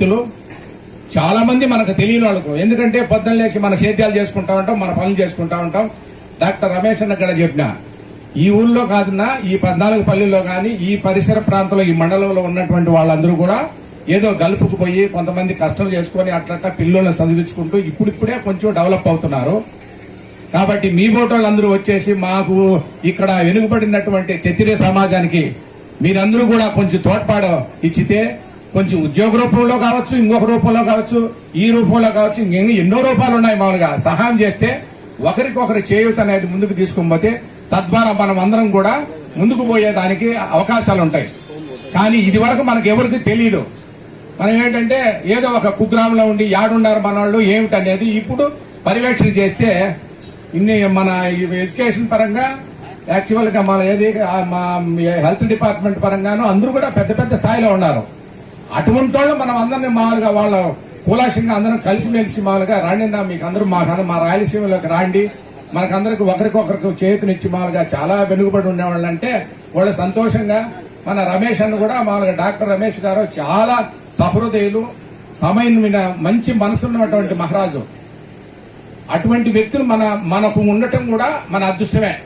వ్యక్తులు చాలా మంది మనకు తెలియని వాళ్ళకు. ఎందుకంటే పొద్దున లేచి మన సేద్యాలు చేసుకుంటా ఉంటాం మన పనులు చేసుకుంటా ఉంటాం. డాక్టర్ రమేష్ అన్న ఇక్కడ చెప్పిన ఈ ఊళ్ళో కాదన్నా ఈ పద్నాలుగు పల్లెల్లో కానీ ఈ పరిసర ప్రాంతంలో ఈ మండలంలో ఉన్నటువంటి వాళ్ళందరూ కూడా ఏదో గల్ఫ్కు పోయి కొంతమంది కష్టం చేసుకొని అట్లట్లా పిల్లల్ని చదివించుకుంటూ ఇప్పుడిప్పుడే కొంచెం డెవలప్ అవుతున్నారు. కాబట్టి మీ బోటోళ్ళందరూ వచ్చేసి మాకు ఇక్కడ వెనుకబడినటువంటి చర్చిలే సమాజానికి మీరందరూ కూడా కొంచెం తోడ్పాటు ఇచ్చితే కొంచెం ఉద్యోగ రూపంలో కావచ్చు ఇంకొక రూపంలో కావచ్చు ఈ రూపంలో కావచ్చు ఇంకెన్ని ఎన్నో రూపాలు ఉన్నాయి మామూలుగా. సహాయం చేస్తే ఒకరికొకరు చేయూత అనేది ముందుకు తీసుకొనిపోతే తద్వారా మనం అందరం కూడా ముందుకు పోయేదానికి అవకాశాలు ఉంటాయి కానీ ఇది వరకు మనకు ఎవరికి తెలియదు మనం ఏంటంటే ఏదో ఒక కుగ్రామంలో ఉండి యాడున్నారు మన వాళ్ళు ఏమిటనేది ఇప్పుడు పర్యవేక్షణ చేస్తే ఇన్ని మన ఎడ్యుకేషన్ పరంగా యాక్చువల్గా మన ఏది మా హెల్త్ డిపార్ట్మెంట్ పరంగాను అందరూ కూడా పెద్ద పెద్ద స్థాయిలో ఉన్నారు. అటువంటి వాళ్ళు మనం అందరినీ మామూలుగా వాళ్ళ కులాశంగా అందరం కలిసిమెలిసి మామూలుగా రాండి నా మీకు అందరూ మాకు మా రాయలసీమలోకి రాండి. మనకందరికి ఒకరికొకరికి చేతినిచ్చి మామూలుగా చాలా వెనుకబడి ఉండేవాళ్ళు అంటే వాళ్ళు సంతోషంగా మన రమేష్ అన్న కూడా మామూలుగా డాక్టర్ రమేష్ గారు చాలా సహృదయులు సమయం మంచి మనసున్నటువంటి మహారాజు. అటువంటి వ్యక్తులు మన మనకు ఉండటం కూడా మన అదృష్టమే.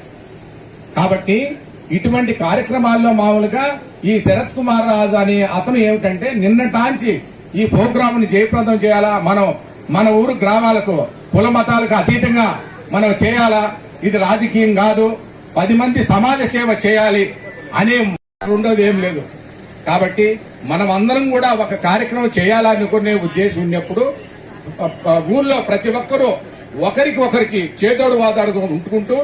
కాబట్టి ఇటువంటి కార్యక్రమాల్లో మామూలుగా ఈ శరత్ కుమార్ రాజు అని అతను ఏమిటంటే నిన్నటాంచి ఈ ప్రోగ్రామ్ని జయప్రదం చేయాలా? మనం మన ఊరు గ్రామాలకు కుల మతాలకు అతీతంగా మనం చేయాలా? ఇది రాజకీయం కాదు. పది మంది సమాజ సేవ చేయాలి అనే ఉండదు ఏం లేదు. కాబట్టి మనం అందరం కూడా ఒక కార్యక్రమం చేయాలనుకునే ఉద్దేశం ఉన్నప్పుడు ప- ఊర్లో ప్రతి ఒక్కరూ ఒకరికి ఒకరికి చేతోడు వాదాడుతూ ఉంటుకుంటూ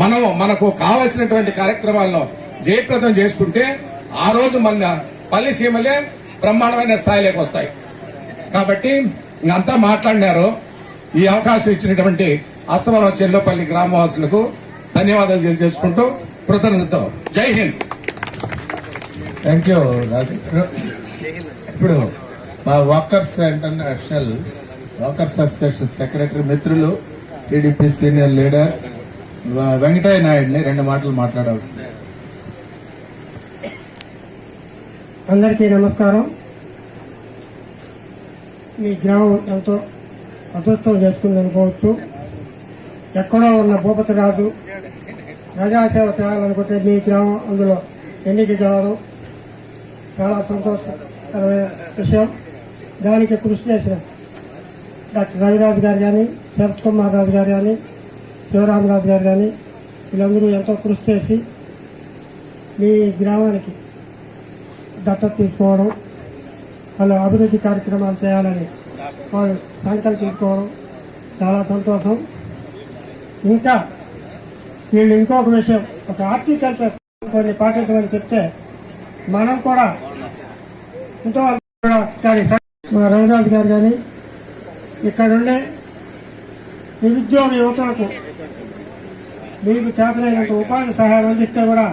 మనం మనకు కావలసినటువంటి కార్యక్రమాలను జయప్రదం చేసుకుంటే ఆ రోజు మన పల్లి సీమలే బ్రహ్మాండమైన స్థాయిలోకి వస్తాయి. కాబట్టి ఇంకంతా మాట్లాడినారు. ఈ అవకాశం ఇచ్చినటువంటి అస్తమనం చెల్లపల్లి గ్రామవాసులకు ధన్యవాదాలు తెలియజేసుకుంటూ కృతజ్ఞత జై హింద్. థ్యాంక్ యూ ఇప్పుడు మా walkers international walkers association secretary మిత్రులు టీడీపీ సీనియర్ లీడర్ వెంకటయ్య నాయుడిని రెండు మాటలు మాట్లాడవచ్చు అందరికీ నమస్కారం. మీ గ్రామం ఎంతో అదృష్టం చేసుకుంది అనుకోవచ్చు. ఎక్కడో ఉన్న భూపతి రాజు ప్రజాసేవ చేయాలనుకుంటే మీ గ్రామం అందులో ఎన్నిక కావడం చాలా సంతోషకరమైన విషయం. దానికి కృషి చేసిన డాక్టర్ రవిరాజు గారు కానీ శరత్ కుమార్ రాజు గారు కానీ శివరామరాజు గారు కానీ వీళ్ళందరూ ఎంతో కృషి చేసి మీ గ్రామానికి దత్తత తీసుకోవడం వాళ్ళ అభివృద్ధి కార్యక్రమాలు చేయాలని వాళ్ళు సంకల్పించుకోవడం చాలా సంతోషం. ఇంకా వీళ్ళు ఇంకొక విషయం ఒక హార్టికల్చర్ కొన్ని పాటించమని చెప్తే మనం కూడా ఎంతో కానీ మా రవిరాజు గారు కానీ ఇక్కడుండే నిరుద్యోగ యువతలకు మీకు చేతనైనంత ఉపాధి సహాయం అందిస్తే కూడా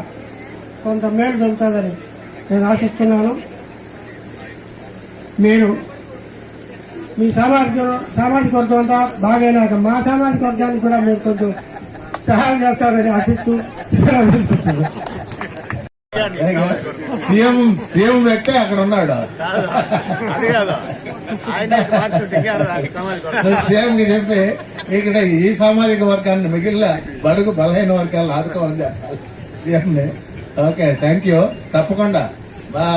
కొంత మేలు జరుగుతుందని నేను ఆశిస్తున్నాను. మీరు మీ సామాజిక సామాజిక వర్గం అంతా బాగైనాక మా సామాజిక వర్గానికి కూడా మీరు కొంచెం సహాయం చేస్తారని ఆశిస్తూ. సీఎం సీఎం వ్యక్తే అక్కడ ఉన్నాడు. సీఎం కి చెప్పి ఇక్కడ ఈ సామాజిక వర్గాన్ని మిగిలిన బడుగు బలహీన వర్గాలను ఆదుకోమని చెప్పాలి. CM okay thank you. తప్పకుండా. మా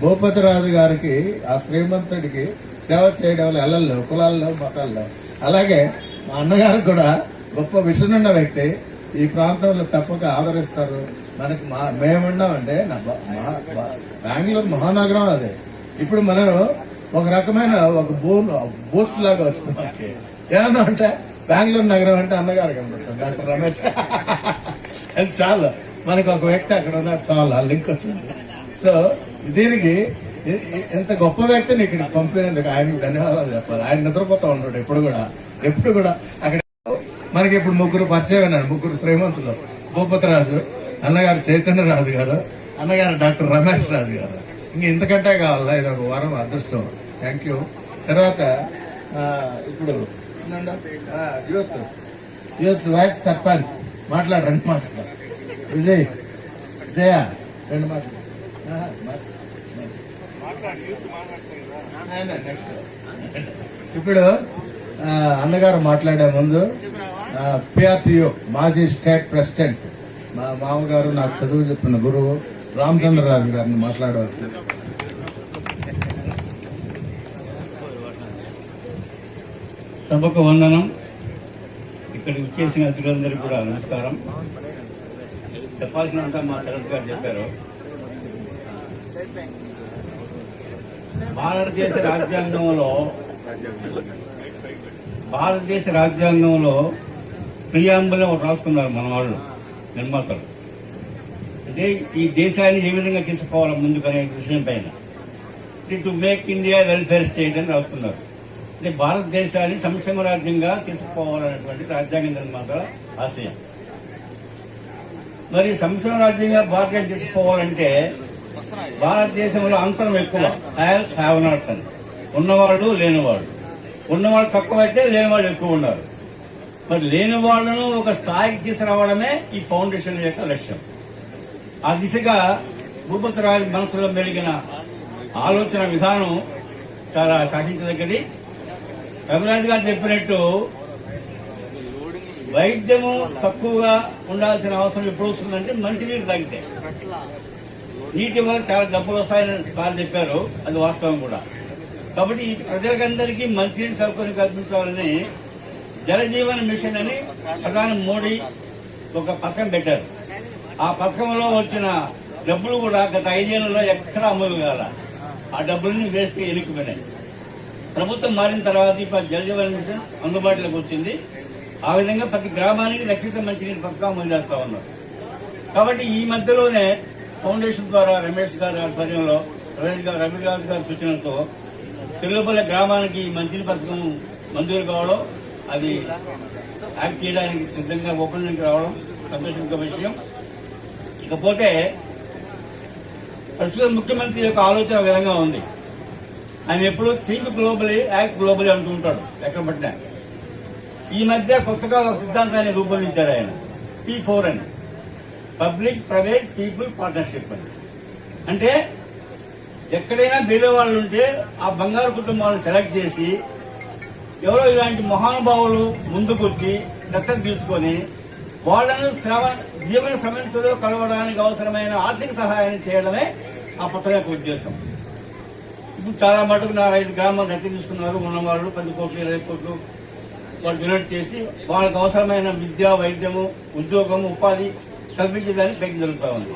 భూపతి రాజు గారికి ఆ శ్రీమంతుడికి సేవ చేయడం ఎల్లల్లో కులాల్లో మతాల్లో. అలాగే మా అన్నగారు కూడా గొప్ప విషనున్న వ్యక్తి. ఈ ప్రాంతంలో తప్పక ఆదరిస్తారు. మనకి మా మేమున్నామంటే నా బెంగళూరు మహానగరం అది. ఇప్పుడు మనం ఒక రకమైన ఒక బూ బూస్ట్ లాగా వచ్చింది ఏమన్నా అంటే బెంగళూరు నగరం అంటే అన్నగారు కనబడతాం డాక్టర్ రమేష్. అది చాలు. మనకు ఒక వ్యక్తి అక్కడ ఉన్నాడు చాలు ఆ లింక్ వచ్చింది. సో దీనికి ఎంత గొప్ప వ్యక్తిని ఇక్కడికి పంపినందుకు ఆయనకు ధన్యవాదాలు చెప్పాలి. ఆయన నిద్రపోతా ఉంటాడు ఎప్పుడు కూడా. ఎప్పుడు కూడా అక్కడ మనకి ఇప్పుడు ముగ్గురు పరిచయం అయినారు ముగ్గురు శ్రీమంతులు. భూపతిరాజు అన్నగారు చైతన్య రాజు గారు అన్నగారు డాక్టర్ రమేష్ రాజు గారు. ఇంక ఇంతకంటే కావాలా? ఇది ఒక వరం అదృష్టం. థ్యాంక్ యూ తర్వాత ఇప్పుడు యూత్ యూత్ వైస్ సర్పంచ్ మాట్లాడు రెండు మాటలు. విజయ్ జయ రెండు మాటలు. ఇప్పుడు అన్నగారు మాట్లాడే ముందు పిఆర్టీయు మాజీ స్టేట్ ప్రెసిడెంట్ మా మామగారు నాకు చదువు చెప్పిన గురువు రామచంద్రరాజు గారిని మాట్లాడవచ్చు సభకు వందనం. ఇక్కడికి వచ్చేసిన అతిథులందరికీ కూడా నమస్కారం. చెప్పాల్సినంత మా శరత్ గారు చెప్పారు. భారతదేశ రాజ్యాంగంలో భారతదేశ రాజ్యాంగంలో ప్రియాంబులం ఒకటి రాసుకున్నారు మన వాళ్ళు నిర్మాతలు. అంటే ఈ దేశాన్ని ఏ విధంగా తీసుకోవాలి ముందుకనే విషయం పైన. To make India welfare state అని రాసుకున్నారు. అంటే భారతదేశాన్ని సంక్షేమ రాజ్యంగా తీసుకుపోవాలనేటువంటి రాజ్యాంగ నిర్మాత ఆశయం. మరి సంక్షేమ రాజ్యంగా భారతదేశం తీసుకుపోవాలంటే భారతదేశంలో అంతరం ఎక్కువ. హ్యావ్స్ హ్యావ్ నాట్స్ అని. ఉన్నవాళ్ళు లేనివాళ్ళు. ఉన్నవాళ్ళు తక్కువ అయితే లేనివాళ్ళు ఎక్కువ ఉన్నారు. మరి లేని వాళ్ళను ఒక స్థాయికి తీసుకురావడమే ఈ ఫౌండేషన్ యొక్క లక్ష్యం. ఆ దిశగా భూపతి రాజు మనసులో మెలిగిన ఆలోచన విధానం చాలా సాధించదగ్గది. రఘునాథ్ గారు చెప్పినట్టు వైద్యము తక్కువగా ఉండాల్సిన అవసరం ఎప్పుడు వస్తుందంటే మంచినీరు తగ్గితే నీటి వల్ల చాలా డబ్బులు వస్తాయని సార్ చెప్పారు అది వాస్తవం కూడా. కాబట్టి ఈ ప్రజలకందరికీ మంచినీటి సౌకర్యం కల్పించాలని జలజీవన్ మిషన్ అని ప్రధాని మోడీ ఒక పథకం పెట్టారు. ఆ పథకంలో వచ్చిన డబ్బులు కూడా గత ఐదేళ్ళలో ఎక్కడ అమలు కాల. ఆ డబ్బులని వేస్ట్ ఎన్నికపోయినాయి ప్రభుత్వం మారిన తర్వాత ఇప్పుడు జలజీవన మిషన్ అందుబాటులోకి వచ్చింది. ఆ విధంగా ప్రతి గ్రామానికి రక్షిత మంచినీటి పథకం అమలు చేస్తా ఉన్నారు కాబట్టి ఈ మధ్యలోనే ఫౌండేషన్ ద్వారా రమేష్ గారి ఆధ్వర్యంలో రమేష్ గారు రవిరాజు గారి సూచనలతో తెలుగుపల్లి గ్రామానికి ఈ మంచినీటి పథకం మంజూరు కావడం అది యాక్ట్ చేయడానికి సిద్ధంగా ఓపెనింగ్కి రావడం సంతోషించే విషయం. ఇకపోతే ప్రస్తుతం ముఖ్యమంత్రి యొక్క ఆలోచన విధంగా ఉంది. ఆయన ఎప్పుడు థింక్ గ్లోబలీ యాక్ట్ గ్లోబలీ అంటుంటాడు ఎక్కడ పట్టినా. ఈ మధ్య కొత్తగా ఒక సిద్ధాంతాన్ని రూపొందించారు ఆయన పీ ఫోర్ అని. పబ్లిక్ ప్రైవేట్ పీపుల్ పార్ట్నర్షిప్ అని. అంటే ఎక్కడైనా బీలో వాళ్ళు ఉంటే ఆ బంగారు కుటుంబాలను సెలెక్ట్ చేసి ఎవరో ఇలాంటి మహానుభావులు ముందుకొచ్చి దత్తత తీసుకొని వాళ్ళను శ్రమ జీవన సమయంతో కలవడానికి అవసరమైన ఆర్థిక సహాయం చేయడమే ఆ పథకం యొక్క ఉద్దేశం. ఇప్పుడు చాలా మటుకు నా ఐదు గ్రామాలు దత్తత తీసుకున్నారు ఉన్నవాళ్ళు పది కోట్లు ఇరవై కోట్లు వాళ్ళు డొనేట్ చేసి వాళ్ళకి అవసరమైన విద్య వైద్యము ఉద్యోగము ఉపాధి కల్పించేదానికి ప్రయత్నం జరుగుతూ ఉంది.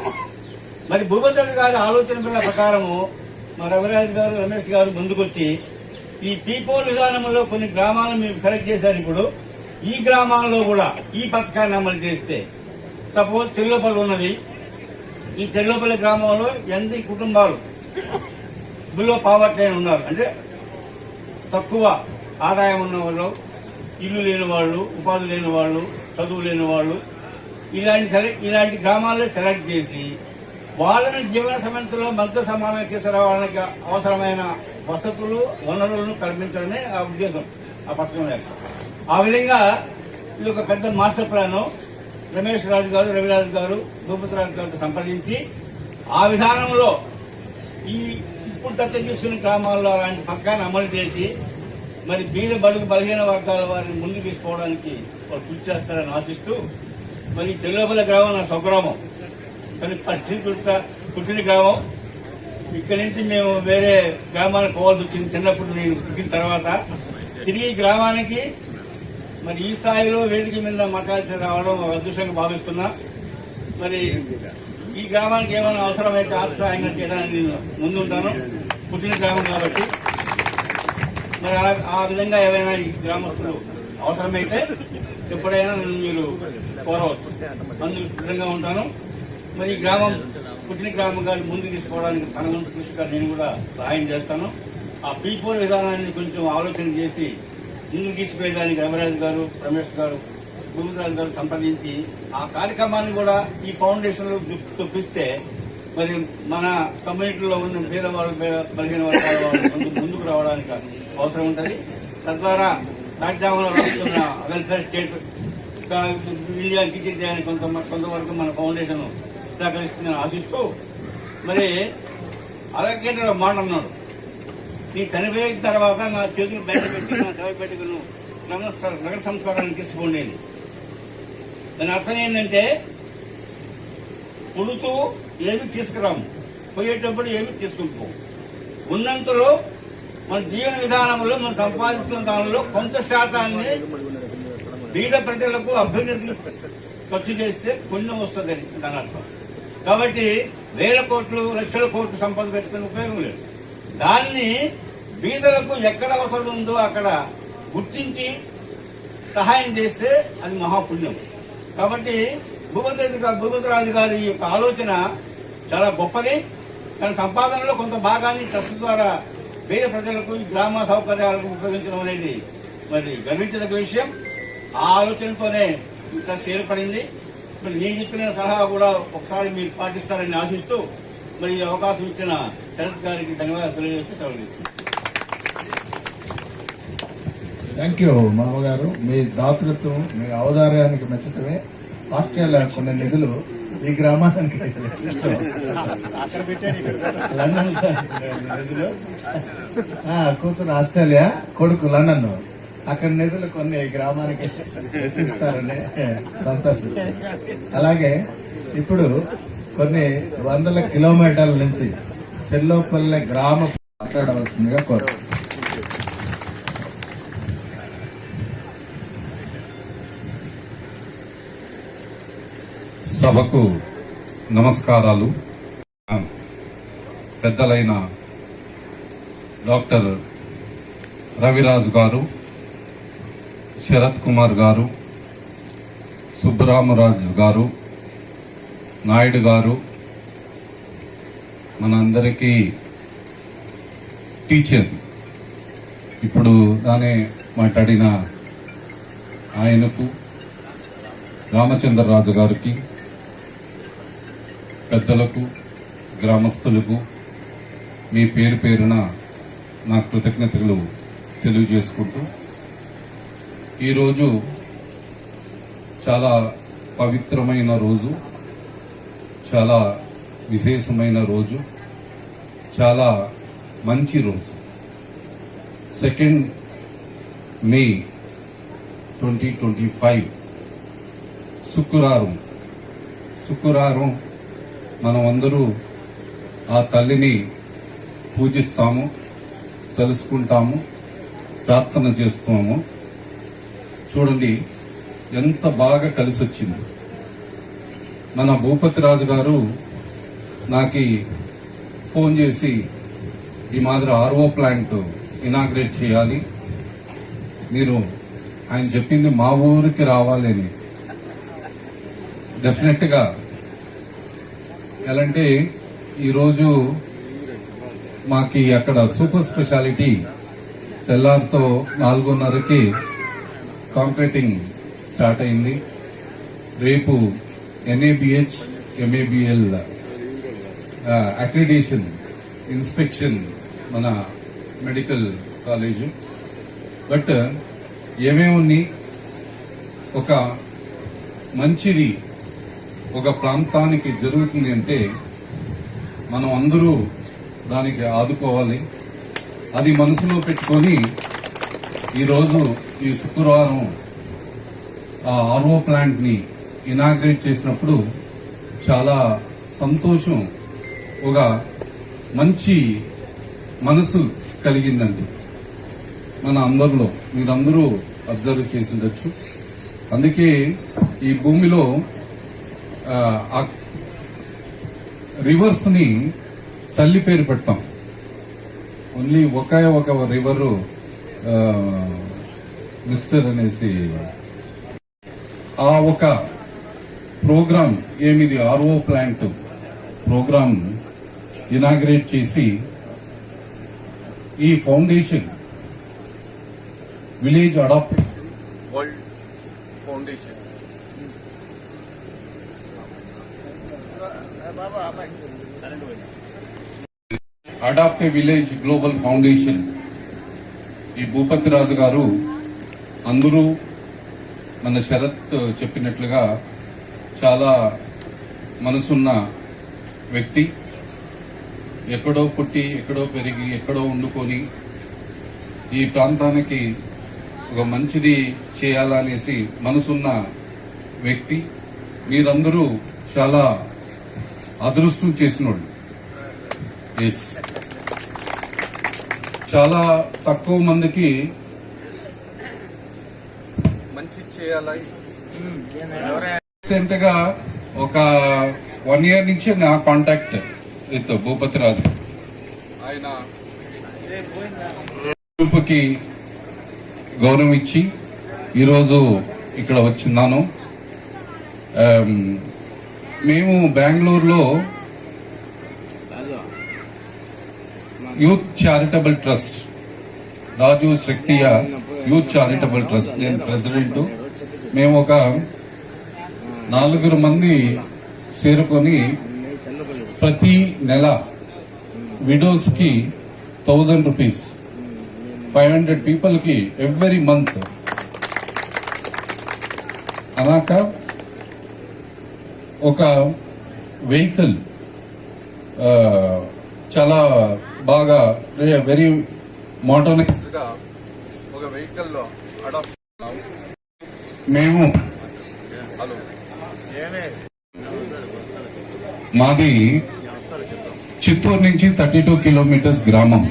మరి భూపతి గారి ఆలోచన ప్రకారము మా రవిరాజు గారు రమేష్ గారు ముందుకొచ్చి ఈ పీపోర్ విధానంలో కొన్ని గ్రామాలను మీరు సెలెక్ట్ చేశారు ఇప్పుడు. ఈ గ్రామాల్లో కూడా ఈ పథకాన్ని అమలు చేస్తే సపోజ్ చెల్లోపల్లి ఉన్నది. ఈ చెల్లోపల్లి గ్రామంలో ఎనిమిది కుటుంబాలు బిలో పావర్టీ అని ఉన్నారు. అంటే తక్కువ ఆదాయం ఉన్న వాళ్ళు ఇల్లు లేని వాళ్ళు ఉపాధి లేని వాళ్ళు చదువు లేని వాళ్ళు ఇలాంటి సెలెక్ట్ ఇలాంటి గ్రామాల్లో సెలెక్ట్ చేసి వాళ్ళని జీవన సమస్యలో మధ్య సమానం తీసుకురావడానికి అవసరమైన వసతులు వనరులను కల్పించడమే ఆ ఉద్దేశం ఆ పథకం యొక్క ఆ విధంగా ఇది ఒక పెద్ద మాస్టర్ ప్లాన్ రమేష్ రాజు గారు రవిరాజు గారు భూపతి రాజు గారితో సంప్రదించి ఆ విధానంలో ఈ ఇప్పుడు దత్తత తీసుకున్న గ్రామాల్లో అలాంటి పథకాన్ని అమలు చేసి మరి బీద బడుగు బలహీన వర్గాల వారిని ముందుకు తీసుకోవడానికి వాళ్ళు కృషి చేస్తారని ఆశిస్తూ మరి చెల్లపల్లి గ్రామం నా స్వగ్రామం. కానీ పరిస్థితి పుట్టిన గ్రామం. ఇక్కడి నుంచి మేము వేరే గ్రామాలకు పోవాల్సి వచ్చింది చిన్నప్పుడు నేను పుట్టిన తర్వాత. తిరిగి గ్రామానికి మరి ఈ స్థాయిలో వేదిక మీద మాట్లాడి రావడం అదృష్టంగా భావిస్తున్నా. మరి ఈ గ్రామానికి ఏమైనా అవసరమైతే ఆత్సాయంగా చేయడానికి నేను ముందుంటాను. పుట్టిన గ్రామం కాబట్టి. మరి ఆ- ఆ విధంగా ఏమైనా ఈ గ్రామస్తులు అవసరమైతే ఎప్పుడైనా నన్ను మీరు కోరవచ్చు. అందుకు సిద్ధంగా ఉంటాను. మరి ఈ గ్రామం పుట్టిన గ్రామం గారిని ముందుకు తీసుకోవడానికి తన వంతు కృషిగా నేను కూడా సహాయం చేస్తాను. ఆ పీపోర్ విధానాన్ని కొంచెం ఆలోచన చేసి ముందుకు తీసుకుపోయేదానికి రమరాజు గారు రమేష్ గారు భూమిరాజు గారు సంప్రదించి ఆ కార్యక్రమాన్ని కూడా ఈ ఫౌండేషన్లో చూపిస్తే మరి మన కమ్యూనిటీలో ఉన్న పేదవాళ్ళు బలహీన వర్గాల వాళ్ళు ముందు- ముందుకు రావడానికి అవసరం ఉంటుంది. తద్వారా రాజ్యాంగంలో రాస్తున్న వెల్ఫేర్ స్టేట్ ఇండియా ఇండియాకి చేయడానికి కొంత కొంతవరకు మన ఫౌండేషన్ సహకరిస్తుందని ఆశిస్తూ మరి అలాగే మాట అన్నాడు. నీ చనిపోయిన తర్వాత నా చేతులు బయట పెట్టి నా చవి పెట్టుకుని నగర సంస్కారాన్ని తీసుకోండి దాని అర్థం ఏంటంటే పుడుతూ ఏమి తీసుకురాము. పోయేటప్పుడు ఏమి తీసుకుంటూ ఉన్నంతలో మన జీవన విధానంలో మనం సంపాదిస్తున్న దానిలో కొంత శాతాన్ని బీద ప్రజలకు అభ్యున్నతి ఖర్చు చేస్తే పుణ్యం వస్తుంది దాని అర్థం. కాబట్టి వేల కోట్లు లక్షల కోట్లు సంపద పెట్టుకునే ఉపయోగం లేదు. దాన్ని బీదలకు ఎక్కడ అవసరం ఉందో అక్కడ గుర్తించి సహాయం చేస్తే అది మహాపుణ్యం. కాబట్టి భూపతి భూపతిరాజు గారి యొక్క ఆలోచన చాలా గొప్పది. తన సంపాదనలో కొంత భాగాన్ని ట్రస్ట్ ద్వారా పేద ప్రజలకు గ్రామ సౌకర్యాలకు ఉపయోగించడం అనేది మరి గర్వించదగ్గ విషయం. ఆ ఆలోచనతోనే ట్రస్ట్ ఏర్పడింది. మరి నేను చెప్పిన సలహా కూడా ఒకసారి మీరు పాటిస్తారని ఆశిస్తూ మరి ఈ అవకాశం ఇచ్చిన శరత్ గారికి ధన్యవాదాలు తెలియజేస్తూ సెలవు థ్యాంక్ యూ మామగారు. మీ దాతృత్వం మీ ఔదార్యానికి మెచ్చటమే. ఆస్ట్రేలియా కొన్ని నిధులు ఈ గ్రామానికి లండన్ కూతురు ఆస్ట్రేలియా కొడుకు లండన్. అక్కడ నిధులు కొన్ని గ్రామానికి వెచ్చిస్తారని సంతోషం. అలాగే ఇప్పుడు కొన్ని వందల కిలోమీటర్ల నుంచి చెల్లోపల్లె గ్రామ మాట్లాడవలసిందిగా కోరు సభకు నమస్కారాలు. పెద్దలైన డాక్టర్ రవిరాజు గారు శరత్ కుమార్ గారు సుబ్బరామరాజు గారు నాయుడు గారు మనందరికీ టీచర్. ఇప్పుడు దానే మాట్లాడిన ఆయనకు రామచంద్రరాజు గారికి పెద్దలకు గ్రామస్తులకు మీ పేరు పేరున నా కృతజ్ఞతలు తెలియజేసుకుంటూ ఈరోజు చాలా పవిత్రమైన రోజు చాలా విశేషమైన రోజు చాలా మంచి రోజు. Second May twenty twenty five శుక్రవారం. శుక్రవారం మనం అందరూ ఆ తల్లిని పూజిస్తాము తెలుసుకుంటాము ప్రార్థన చేస్తాము. చూడండి ఎంత బాగా కలిసి వచ్చింది మన భూపతి రాజు గారు నాకు ఫోన్ చేసి ఈ మాదిరి ఆర్ఓ ప్లాంట్ ఇనాగ్రేట్ చేయాలి. మీరు ఆయన చెప్పింది మా ఊరికి రావాలని. డెఫినెట్గా ఎలా అంటే ఈరోజు మాకి అక్కడ సూపర్ స్పెషాలిటీ తెల్లారితో నాలుగున్నరకి కాంక్రీటింగ్ స్టార్ట్ అయింది. రేపు ఎన్ఏబిహెచ్ ఎంఏబిఎల్ అక్రిడేషన్ ఇన్స్పెక్షన్ మన మెడికల్ కాలేజు. బట్ ఏమేమి ఒక మంచిది ఒక ప్రాంతానికి జరుగుతుంది అంటే మనం అందరూ దానికి ఆదుకోవాలి. అది మనసులో పెట్టుకొని ఈరోజు ఈ శుక్రవారం ఆ ఆర్ఓ ప్లాంట్ని ఇనాగ్రేట్ చేసినప్పుడు చాలా సంతోషం ఒక మంచి మనసు కలిగిందండి. మన అందరిలో మీరందరూ అబ్జర్వ్ చేసి ఉండొచ్చు. అందుకే ఈ భూమిలో రివర్స్ని రివర్స్ని తల్లి పేరు పెడతాం. ఓన్లీ ఒక ఒక రివరు మిస్టర్ అనేసి ఆ ఒక ప్రోగ్రామ్ ఏమిది ఆర్ఓ ప్లాంట్ ప్రోగ్రామ్ ఇనాగ్రేట్ చేసి ఈ foundation village adopt world foundation. Adopt village global foundation ఈ భూపతి రాజు గారు అందరూ మన శరత్ చెప్పినట్లుగా చాలా మనసున్న వ్యక్తి. ఎక్కడో పుట్టి ఎక్కడో పెరిగి ఎక్కడో వండుకొని ఈ ప్రాంతానికి ఒక మంచిది చేయాలనేసి మనసున్న వ్యక్తి. మీరందరూ చాలా అదృష్టం చేసినోళ్ళు ఎస్ చాలా తక్కువ మందికి మంచి చేయాలి? రీసెంట్గా ఒక వన్ ఇయర్ నుంచి నా కాంటాక్ట్ విత్ భూపతి రాజు. ఆయన గ్రూప్కి గౌరవం ఇచ్చి ఈరోజు ఇక్కడ వచ్చిన్నాను. ఆమ్, మేము బెంగళూరులో యూత్ చారిటబుల్ ట్రస్ట్ రాజు శక్తియ యూత్ చారిటబుల్ ట్రస్ట్ నేను ప్రెసిడెంట్. మేము ఒక నాలుగురు మంది చేరుకొని ప్రతి నెల విడోస్కి థౌజండ్ రూపీస్ ఫైవ్ హండ్రెడ్ పీపుల్కి ఎవ్రీ మంత్. అలాక ఒక వెహికల్ చాలా బాగా వెరీ మోటర్నైజ్గా ఒక వెహికల్లో అడాప్ట్ మేము మాది చిత్తూరు నుంచి థర్టీ టూ కిలోమీటర్స్ గ్రామం.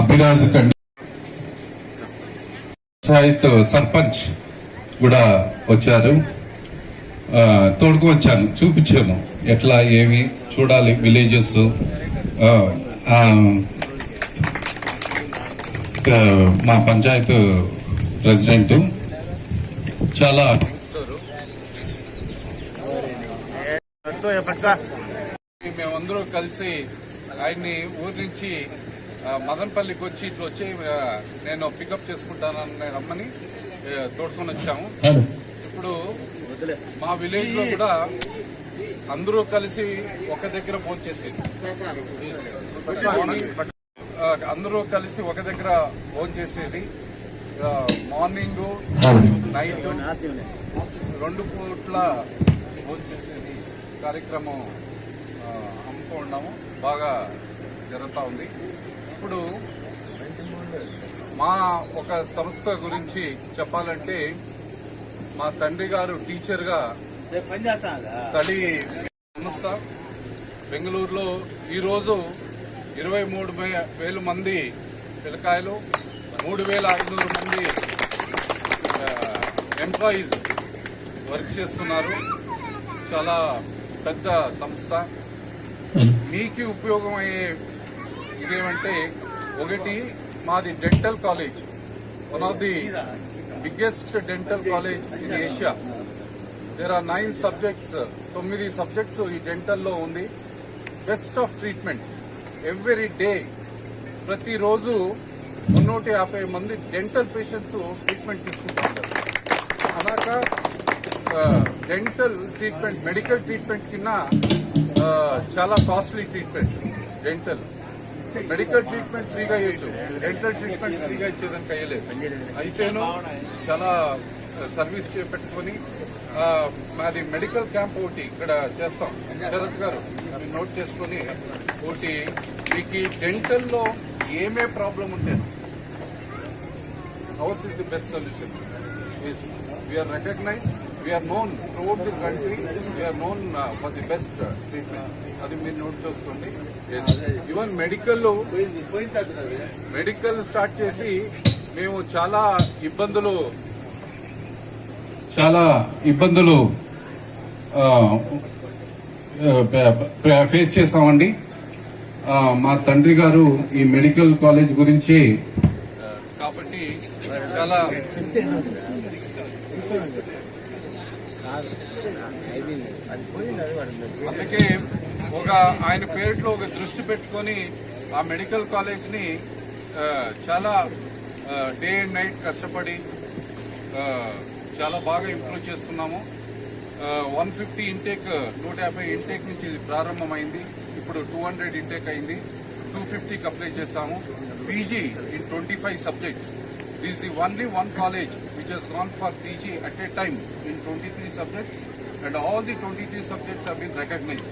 అభిరాజ్ కండి పంచాయత్ సర్పంచ్ కూడా వచ్చారు. ఆ, తోడుకు వచ్చాను. చూపించాను ఎట్లా ఏమి చూడాలి విలేజెస్ మా పంచాయత్ ప్రెసిడెంట్. చాలా మేమందరూ కలిసి ఆయన్ని ఊరి నుంచి మదనపల్లికి వచ్చి ఇట్లా వచ్చి నేను పికప్ చేసుకుంటానని రమ్మని తోడుకొని వచ్చాము. ఇప్పుడు మా విలేజ్లో కూడా అందరూ కలిసి ఒక దగ్గర భోజనం చేసేది. Uh, అందరూ కలిసి ఒక దగ్గర భోజనం చేసేది. Uh, మార్నింగ్ నైట్ రెండు పూట్ల భోజనం చేసేది. కార్యక్రమం uh, ఆ, బాగా జరుగుతా ఉంది. ఇప్పుడు మా ఒక సంస్థ గురించి చెప్పాలంటే మా తండ్రి గారు టీచర్గా తడి సంస్థ బెంగళూరులో ఈ రోజు ఇరవై మూడు వేల మంది పిల్లకాయలు మూడు వేల ఐదునూరు మంది ఎంప్లాయీస్ వర్క్ చేస్తున్నారు. చాలా పెద్ద సంస్థ. మీకు ఉపయోగమయ్యే ఇదేమంటే ఒకటి మాది dental college one of the biggest dental college in Asia there are nine subjects తొమ్మిది సబ్జెక్ట్స్ ఈ డెంటల్లో ఉంది. Best of treatment every day ప్రతిరోజు మున్నూట యాభై మంది డెంటల్ పేషెంట్స్ ట్రీట్మెంట్ తీసుకుంటుంటారు అలాగా డెంటల్ ట్రీట్మెంట్ మెడికల్ ట్రీట్మెంట్ కింద చాలా costly treatment dental medical treatment ఫ్రీగా ఇవ్వచ్చు డెంటల్ ట్రీట్మెంట్ ఫ్రీగా ఇచ్చేదానికి అయ్యలేదు. అయితేను చాలా సర్వీస్ చేపెట్టుకొని మాది మెడికల్ క్యాంప్ ఒకటి ఇక్కడ చేస్తాం. శరత్ గారు నోట్ చేసుకొని ఒకటి మీకు డెంటల్లో ఏమే ప్రాబ్లం ఉంటే ours is the best solution. Is we're recognised we are known throughout the country, we are known uh, for the best uh, treatment. అది మీరు నోట్ చేసుకోండి. ఈవెన్ మెడికల్లో మెడికల్ స్టార్ట్ చేసి మేము చాలా ఇబ్బందులు చాలా ఇబ్బందులు ఫేస్ చేసామండి మా తండ్రి గారు ఈ మెడికల్ కాలేజ్ గురించి కాబట్టి చాలా అందుకే ఒక ఆయన పేరులో ఒక దృష్టి పెట్టుకొని ఆ మెడికల్ కాలేజ్ని చాలా డే అండ్ నైట్ కష్టపడి చాలా బాగా ఇంప్రూవ్ చేస్తున్నాము. వన్ ఫిఫ్టీ ఇంటేక్ నూట యాభై ఇంటేక్ నుంచి ప్రారంభమైంది. ఇప్పుడు టూ హండ్రెడ్ ఇంటేక్ అయింది. టూ ఫిఫ్టీకి అప్లై చేశాము. PG in twenty five subjects. This the only one college. Which has gone for PG at a time in twenty three subjects and all the twenty three subjects have recognised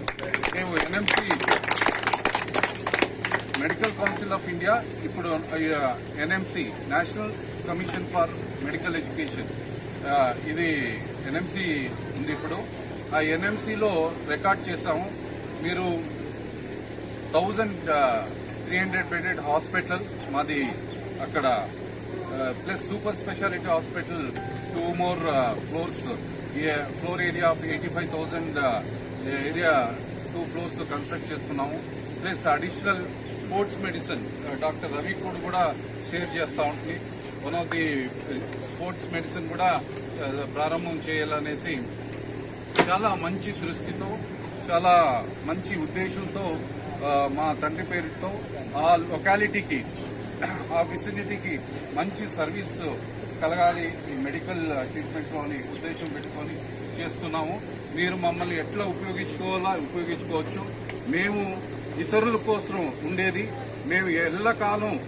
మేము NMC medical council of India ఇప్పుడు NMC national commission for medical education ఇది NMC ఉంది ఇప్పుడు. ఆ ఎన్ఎంసిలో record చేశాము. మీరు thousand three hundred bedded hospital మాది అక్కడ plus super speciality hospital two more floors. Floor area of eighty five thousand area two floors construct చేస్తున్నాము. Plus additional sports medicine doctor Ravi కూడా కూడా షేర్ చేస్తూ ఉంటుంది one of the sports medicine కూడా ప్రారంభం చేయాలనేసి చాలా మంచి దృష్టితో చాలా మంచి ఉద్దేశంతో మా తండ్రి పేరుతో ఆ లొకాలిటీకి ఆ విసినిటీకి మంచి సర్వీస్ కలగాలి ఈ మెడికల్ ట్రీట్మెంట్లో అని ఉద్దేశం పెట్టుకొని చేస్తున్నాము. మీరు మమ్మల్ని ఎట్లా ఉపయోగించుకోవాలా ఉపయోగించుకోవచ్చు. మేము ఇతరుల కోసం ఉండేది. మేము ఎల్లకాలం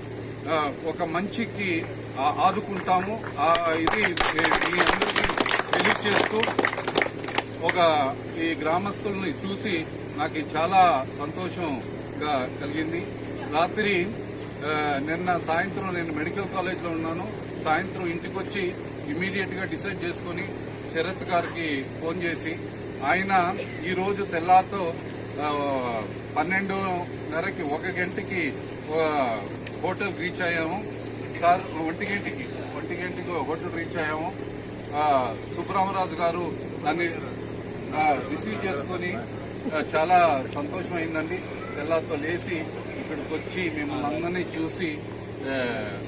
ఒక మంచికి ఆదుకుంటాము. ఆ, ఇది మీ అందరికీ తెలియచేస్తూ ఒక ఈ గ్రామస్తుల్ని చూసి నాకు చాలా సంతోషంగా కలిగింది. రాత్రి నిన్న సాయంత్రం నేను మెడికల్ కాలేజ్లో ఉన్నాను. సాయంత్రం ఇంటికి వచ్చి ఇమీడియట్గా డిసైడ్ చేసుకుని శరత్ గారికి ఫోన్ చేసి ఆయన ఈరోజు తెల్లారితో పన్నెండున్నరకి ఒక గంటకి హోటల్ రీచ్ అయ్యాము. సార్ ఒంటి గంటకి ఒంటి గంటకి హోటల్ రీచ్ అయ్యాము. సుబ్రహ్మరాజు గారు దాన్ని రిసీవ్ చేసుకొని చాలా సంతోషమైందండి. తెల్లారితో లేచి ఇక్కడికి వచ్చి మిమ్మల్ని అందరినీ చూసి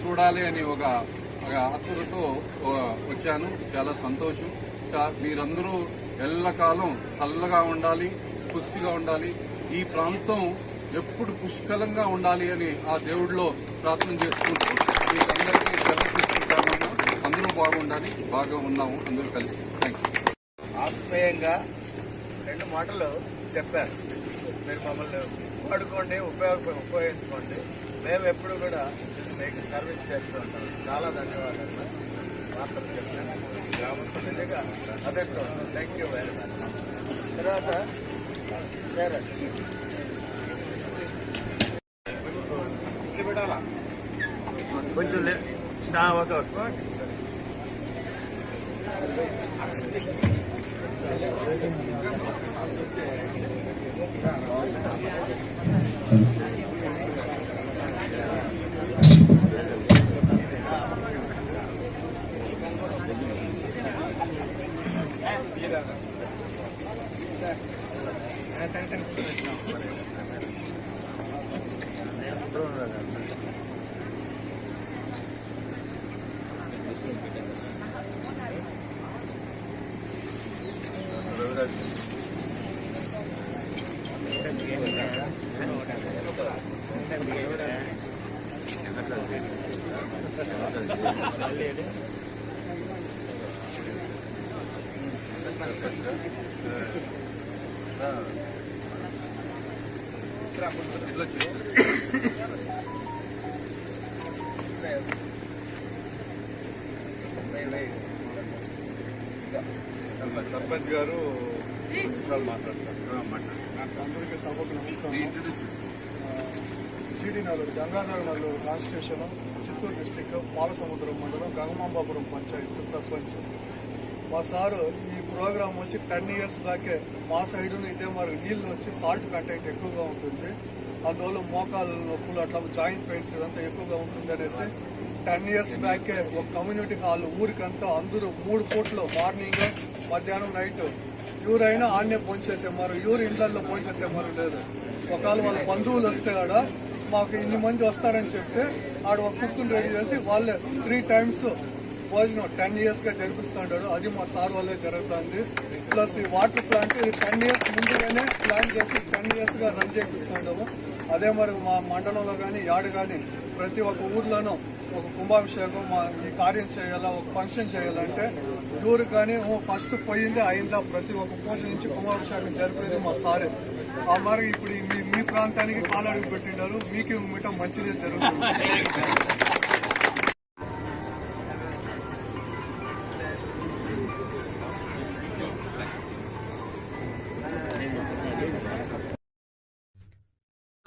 చూడాలి అని ఒక ఒక వచ్చాను. చాలా సంతోషం. మీరందరూ ఎల్లకాలం చల్లగా ఉండాలి పుష్టిగా ఉండాలి. ఈ ప్రాంతం ఎప్పుడు పుష్కలంగా ఉండాలి అని ఆ దేవుడిలో ప్రార్థన చేసుకుంటూ మీకందరికీ సెలవు అందరూ బాగుండాలి బాగా ఉన్నాము అందరూ కలిసి. థ్యాంక్ యూ ఆత్మీయంగా రెండు మాటలు చెప్పారు. మీరు మమ్మల్ని వాడుకోండి ఉపయోగ ఉపయోగించుకోండి. మేము ఎప్పుడు కూడా మీకు సర్వీస్ చేస్తూ ఉంటాం. చాలా ధన్యవాదాలు. మాత్రం చెప్తాను గ్రామంలో నిజంగా అదృష్టం థ్యాంక్ యూ వెరీ మచ్ తర్వాత సరే. కొంచెం ఓకే ఓకే సర్పంచ్ గారు అందరికీ సభకు నమస్కారం. GD Nagar Gangadhara Nagar constitution Chittoor district Palasamudram మండలం గంగమాంబాపురం పంచాయతీ సర్పంచ్. మా సారు ఈ ప్రోగ్రామ్ వచ్చి టెన్ ఇయర్స్ దాకే మా సైడ్ ఇదే మరి నీళ్ళు వచ్చి సాల్ట్ కంటెంట్ ఎక్కువగా ఉంటుంది. అందువల్ల మోకాలు నొప్పులు అట్లా జాయింట్ పెయిన్స్ ఇదంతా ఎక్కువగా ఉంటుంది అనేసి టెన్ ఇయర్స్ బ్యాకే ఒక కమ్యూనిటీ హాల్ ఊరికంతా అందరూ మూడు పూట్లు మార్నింగ్ మధ్యాహ్నం నైట్ ఎవరైనా ఆడనే పోంచేసేమారు ఎవరు ఇళ్ళలో భోంచేసేమారు లేదు. ఒకవేళ వాళ్ళ బంధువులు వస్తే ఆడ మాకు ఇన్ని మంది వస్తారని చెప్తే ఆడ ఒక కుక్కుని రెడీ చేసి వాళ్ళే త్రీ టైమ్స్ భోజనం టెన్ ఇయర్స్గా జరిపిస్తుంటాడు. అది మా సార్ వల్లే జరుగుతుంది. ప్లస్ ఈ వాటర్ ప్లాంట్ ఇది టెన్ ఇయర్స్ ముందుగానే ప్లాన్ చేసి టెన్ ఇయర్స్గా రన్ చేపిస్తుంటాము. అదే మరి మా మండలంలో కానీ యాడ్ కానీ ప్రతి ఒక్క ఊర్లోనూ ఒక కుంభాభిషేకం మా ఈ కార్యం చేయాలా ఒక ఫంక్షన్ చేయాలంటే ఊరు కానీ ఫస్ట్ పోయిందే అయిందా ప్రతి ఒక్క పూజ నుంచి కుంభాభిషేకం జరిపేది మా సారే. ఆ మరి ఇప్పుడు మీ మీ ప్రాంతానికి కాలడుగు పెట్టిండారు మీకు మిట మంచిదే జరుగుతుంది.